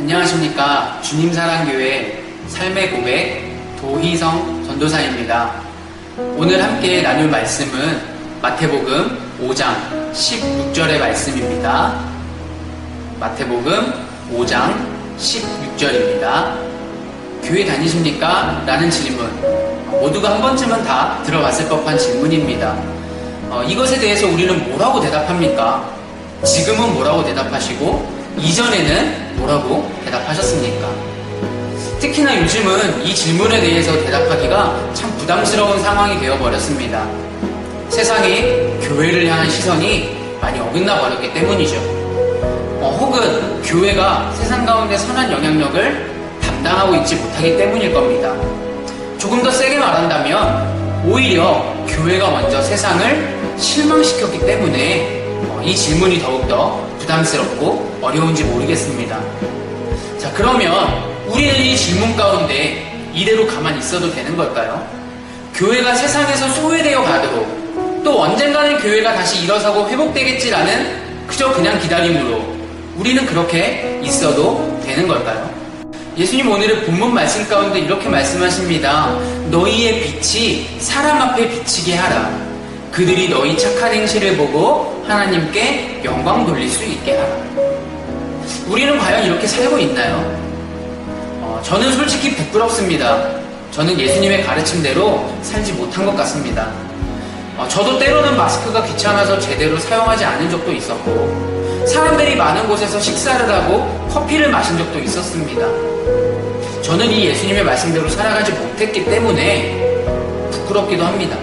안녕하십니까. 주님 사랑교회 삶의 고백 도희성 전도사입니다. 오늘 함께 나눌 말씀은 마태복음 5장 16절의 말씀입니다. 마태복음 5장 16절입니다. 교회 다니십니까? 라는 질문. 모두가 한 번쯤은 다 들어봤을 법한 질문입니다. 어, 이것에 대해서 우리는 뭐라고 대답합니까? 지금은 뭐라고 대답하시고, 이전에는 뭐라고 대답하셨습니까? 특히나 요즘은 이 질문에 대해서 대답하기가 참 부담스러운 상황이 되어버렸습니다. 세상에 교회를 향한 시선이 많이 어긋나 버렸기 때문이죠. 어, 혹은 교회가 세상 가운데 선한 영향력을 담당하고 있지 못하기 때문일 겁니다. 조금 더 세게 말한다면 오히려 교회가 먼저 세상을 실망시켰기 때문에 어, 이 질문이 더욱더 부담스럽고 어려운지 모르겠습니다. 자, 그러면 우리는 이 질문 가운데 이대로 가만히 있어도 되는 걸까요? 교회가 세상에서 소외되어 가도록 또 언젠가는 교회가 다시 일어서고 회복되겠지라는 그저 그냥 기다림으로 우리는 그렇게 있어도 되는 걸까요? 예수님 오늘의 본문 말씀 가운데 이렇게 말씀하십니다. 너희의 빛이 사람 앞에 비치게 하라. 그들이 너희 착한 행실을 보고 하나님께 영광 돌릴 수 있게 하라. 우리는 과연 이렇게 살고 있나요? 어, 저는 솔직히 부끄럽습니다. 저는 예수님의 가르침대로 살지 못한 것 같습니다. 어, 저도 때로는 마스크가 귀찮아서 제대로 사용하지 않은 적도 있었고, 사람들이 많은 곳에서 식사를 하고 커피를 마신 적도 있었습니다. 저는 이 예수님의 말씀대로 살아가지 못했기 때문에 부끄럽기도 합니다.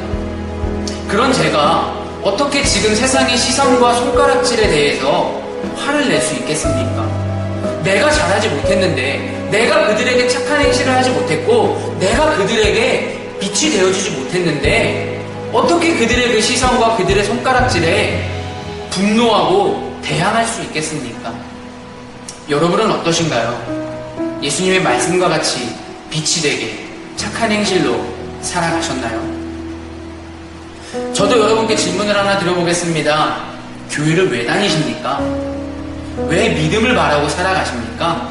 그런 제가 어떻게 지금 세상의 시선과 손가락질에 대해서 화를 낼 수 있겠습니까? 내가 잘하지 못했는데, 내가 그들에게 착한 행실을 하지 못했고, 내가 그들에게 빛이 되어주지 못했는데, 어떻게 그들의 그 시선과 그들의 손가락질에 분노하고 대항할 수 있겠습니까? 여러분은 어떠신가요? 예수님의 말씀과 같이 빛이 되게 착한 행실로 살아가셨나요? 저도 여러분께 질문을 하나 드려보겠습니다. 교회를 왜 다니십니까? 왜 믿음을 바라고 살아가십니까?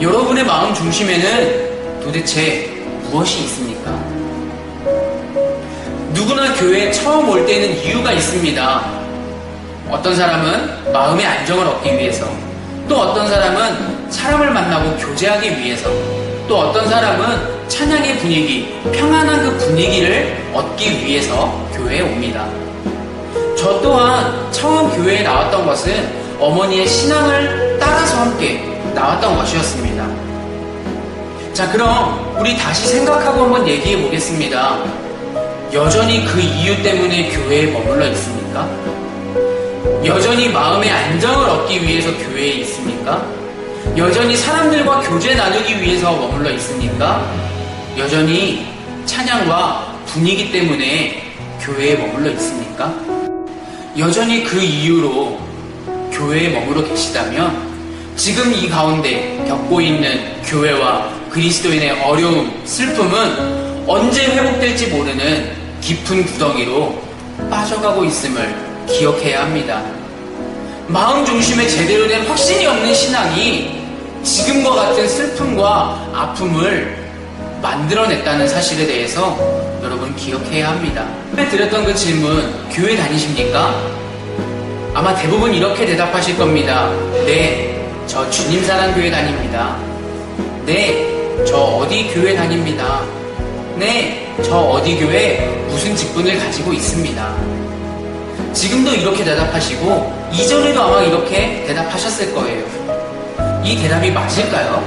여러분의 마음 중심에는 도대체 무엇이 있습니까? 누구나 교회에 처음 올 때는 이유가 있습니다. 어떤 사람은 마음의 안정을 얻기 위해서, 또 어떤 사람은 사람을 만나고 교제하기 위해서, 또 어떤 사람은 찬양의 분위기, 평안한 그 분위기를 얻기 위해서 교회에 옵니다. 저 또한 처음 교회에 나왔던 것은 어머니의 신앙을 따라서 함께 나왔던 것이었습니다. 자, 그럼 우리 다시 생각하고 한번 얘기해 보겠습니다. 여전히 그 이유 때문에 교회에 머물러 있습니까? 여전히 마음의 안정을 얻기 위해서 교회에 있습니까? 여전히 사람들과 교제 나누기 위해서 머물러 있습니까? 여전히 찬양과 분위기 때문에 교회에 머물러 있습니까? 여전히 그 이유로 교회에 머물러 계시다면 지금 이 가운데 겪고 있는 교회와 그리스도인의 어려움, 슬픔은 언제 회복될지 모르는 깊은 구덩이로 빠져가고 있음을 기억해야 합니다. 마음 중심에 제대로 된 확신이 없는 신앙이 지금과 같은 슬픔과 아픔을 만들어냈다는 사실에 대해서 여러분 기억해야 합니다. 드렸던 그 질문, 교회 다니십니까? 아마 대부분 이렇게 대답하실 겁니다. 네, 저 주님 사랑 교회 다닙니다. 네, 저 어디 교회 다닙니다. 네, 저 어디 교회 무슨 직분을 가지고 있습니다. 지금도 이렇게 대답하시고, 이전에도 아마 이렇게 대답하셨을 거예요. 이 대답이 맞을까요?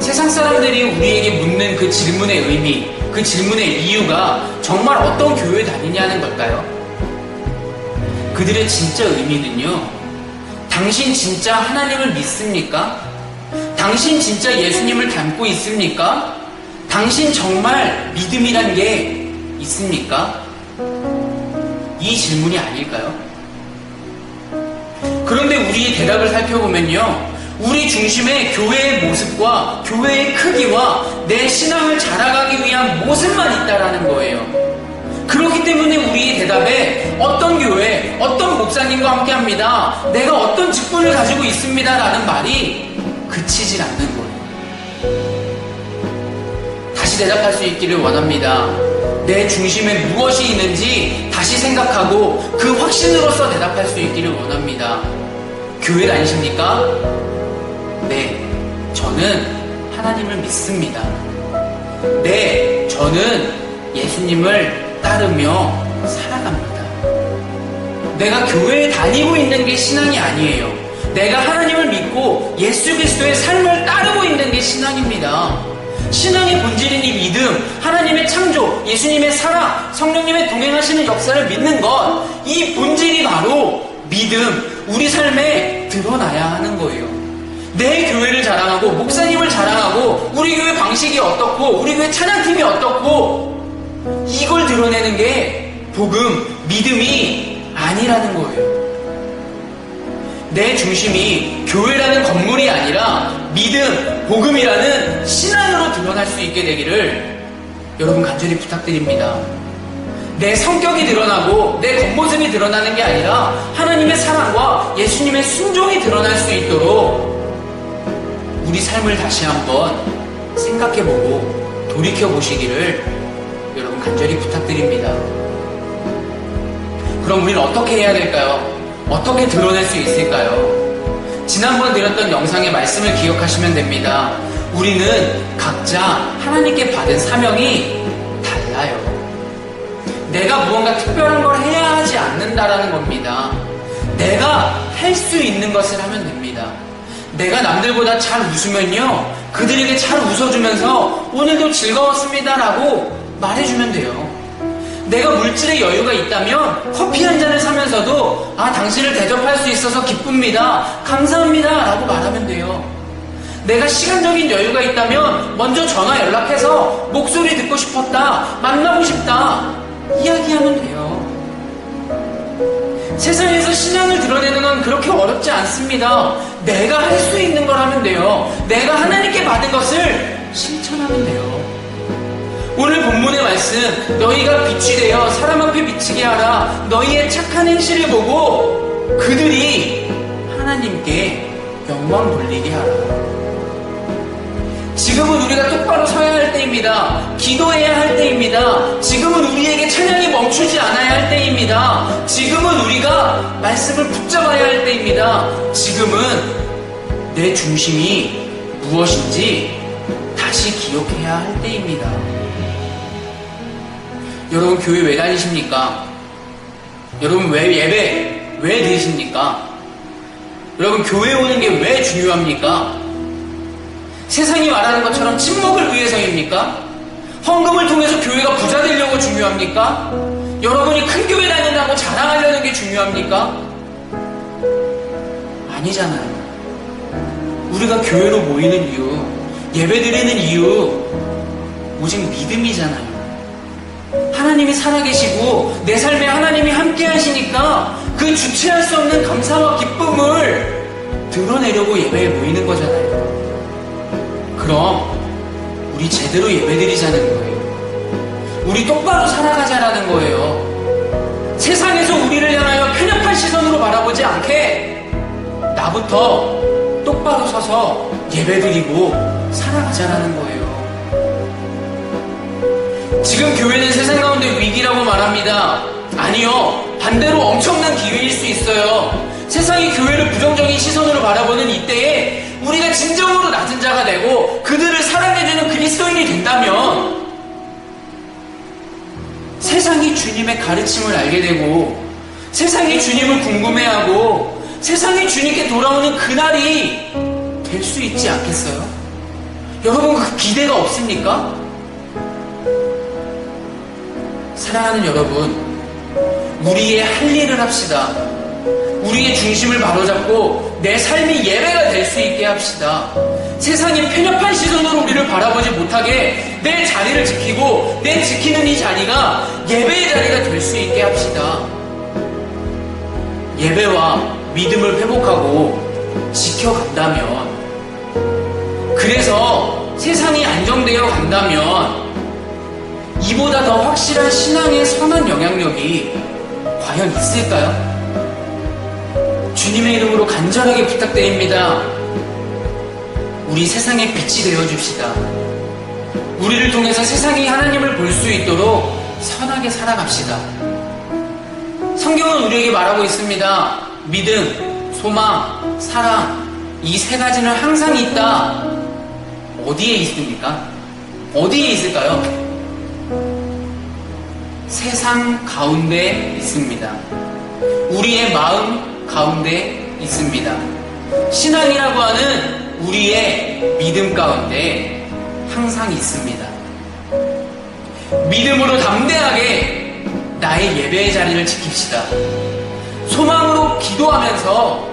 세상 사람들이 우리에게 묻는 그 질문의 의미, 그 질문의 이유가 정말 어떤 교회 다니냐는 걸까요? 그들의 진짜 의미는요, 당신 진짜 하나님을 믿습니까? 당신 진짜 예수님을 닮고 있습니까? 당신 정말 믿음이란 게 있습니까? 이 질문이 아닐까요? 그런데 우리의 대답을 살펴보면요. 우리 중심의 교회의 모습과 교회의 크기와 내 신앙을 자라가기 위한 모습만 있다라는 거예요. 그렇기 때문에 우리의 대답에 어떤 교회, 어떤 목사님과 함께 합니다. 내가 어떤 직분을 가지고 있습니다. 라는 말이 그치질 않는 거예요. 다시 대답할 수 있기를 원합니다. 내 중심에 무엇이 있는지 다시 생각하고 그 확신으로서 대답할 수 있기를 원합니다. 교회 다니십니까? 네, 저는 하나님을 믿습니다. 네, 저는 예수님을 따르며 살아갑니다. 내가 교회에 다니고 있는 게 신앙이 아니에요. 내가 하나님을 믿고 예수 그리스도의 삶을 따르고 있는 게 신앙입니다. 신앙의 본질인 이 믿음, 하나님의 창조, 예수님의 사랑, 성령님의 동행하시는 역사를 믿는 것, 이 본질이 바로 믿음, 우리 삶에 드러나야 하는 거예요. 내 교회를 자랑하고, 목사님을 자랑하고, 우리 교회 방식이 어떻고, 우리 교회 찬양팀이 어떻고, 드러내는 게 복음, 믿음이 아니라는 거예요. 내 중심이 교회라는 건물이 아니라 믿음, 복음이라는 신앙으로 드러날 수 있게 되기를 여러분 간절히 부탁드립니다. 내 성격이 드러나고 내 겉모습이 드러나는 게 아니라 하나님의 사랑과 예수님의 순종이 드러날 수 있도록 우리 삶을 다시 한번 생각해보고 돌이켜보시기를 간절히 부탁드립니다. 그럼 우리는 어떻게 해야 될까요? 어떻게 드러낼 수 있을까요? 지난번 드렸던 영상의 말씀을 기억하시면 됩니다. 우리는 각자 하나님께 받은 사명이 달라요. 내가 무언가 특별한 걸 해야 하지 않는다라는 겁니다. 내가 할 수 있는 것을 하면 됩니다. 내가 남들보다 잘 웃으면요, 그들에게 잘 웃어주면서 오늘도 즐거웠습니다라고 말해주면 돼요. 내가 물질의 여유가 있다면 커피 한 잔을 사면서도 아 당신을 대접할 수 있어서 기쁩니다. 감사합니다. 라고 말하면 돼요. 내가 시간적인 여유가 있다면 먼저 전화 연락해서 목소리 듣고 싶었다 만나고 싶다 이야기하면 돼요. 세상에서 신앙을 드러내는 건 그렇게 어렵지 않습니다. 내가 할 수 있는 걸 하면 돼요. 내가 하나님께 받은 것을 실천하면 돼요 오늘 본문의 말씀 너희가 빛이 되어 사람 앞에 비치게 하라. 너희의 착한 행실을 보고 그들이 하나님께 영광 돌리게 하라. 지금은 우리가 똑바로 서야 할 때입니다. 기도해야 할 때입니다. 지금은 우리에게 찬양이 멈추지 않아야 할 때입니다. 지금은 우리가 말씀을 붙잡아야 할 때입니다. 지금은 내 중심이 무엇인지 다시 기억해야 할 때입니다 여러분 교회 왜 다니십니까? 여러분 왜 예배 왜 드십니까? 여러분 교회 오는 게 왜 중요합니까? 세상이 말하는 것처럼 침묵을 위해서입니까? 헌금을 통해서 교회가 부자 되려고 중요합니까? 여러분이 큰 교회 다닌다고 자랑하려는 게 중요합니까? 아니잖아요. 우리가 교회로 모이는 이유, 예배 드리는 이유, 오직 믿음이잖아요. 하나님이 살아계시고 내 삶에 하나님이 함께 하시니까 그 주체할 수 없는 감사와 기쁨을 드러내려고 예배에 모이는 거잖아요. 그럼 우리 제대로 예배드리자는 거예요. 우리 똑바로 살아가자라는 거예요. 세상에서 우리를 향하여 편협한 시선으로 바라보지 않게 나부터 똑바로 서서 예배드리고 살아가자라는 거예요. 지금 교회는 세상 가운데 위기라고 말합니다. 아니요. 반대로 엄청난 기회일 수 있어요. 세상이 교회를 부정적인 시선으로 바라보는 이때에 우리가 진정으로 낮은 자가 되고 그들을 사랑해주는 그리스도인이 된다면 세상이 주님의 가르침을 알게 되고 세상이 주님을 궁금해하고 세상이 주님께 돌아오는 그날이 될 수 있지 않겠어요? 여러분 그 기대가 없습니까? 사랑하는 여러분, 우리의 할 일을 합시다. 우리의 중심을 바로잡고 내 삶이 예배가 될 수 있게 합시다. 세상의 편협한 시선으로 우리를 바라보지 못하게 내 자리를 지키고 내 지키는 이 자리가 예배의 자리가 될 수 있게 합시다. 예배와 믿음을 회복하고 지켜간다면 그래서 세상이 안정되어 간다면 이보다 더 확실한 신앙의 선한 영향력이 과연 있을까요? 주님의 이름으로 간절하게 부탁드립니다. 우리 세상의 빛이 되어 줍시다. 우리를 통해서 세상이 하나님을 볼 수 있도록 선하게 살아갑시다. 성경은 우리에게 말하고 있습니다. 믿음, 소망, 사랑, 이 세 가지는 항상 있다. 어디에 있습니까? 어디에 있을까요? 세상 가운데 있습니다. 우리의 마음 가운데 있습니다. 신앙이라고 하는 우리의 믿음 가운데 항상 있습니다. 믿음으로 담대하게 나의 예배의 자리를 지킵시다. 소망으로 기도하면서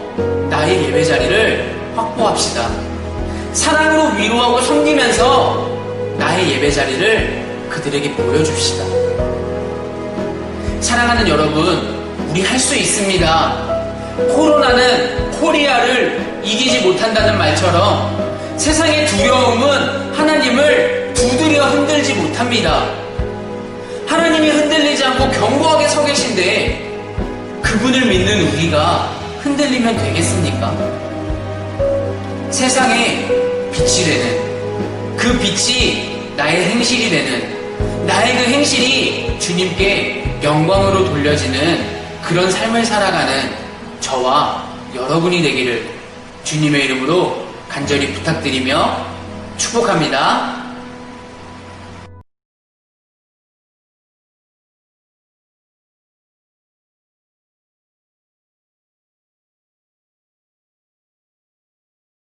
나의 예배 자리를 확보합시다. 사랑으로 위로하고 섬기면서 나의 예배 자리를 그들에게 보여줍시다. 사랑하는 여러분, 우리 할 수 있습니다. 코로나는 코리아를 이기지 못한다는 말처럼 세상의 두려움은 하나님을 두드려 흔들지 못합니다. 하나님이 흔들리지 않고 견고하게 서 계신데 그분을 믿는 우리가 흔들리면 되겠습니까? 세상에 빛이 되는 그 빛이 나의 행실이 되는 나의 그 행실이 주님께 영광으로 돌려지는 그런 삶을 살아가는 저와 여러분이 되기를 주님의 이름으로 간절히 부탁드리며 축복합니다.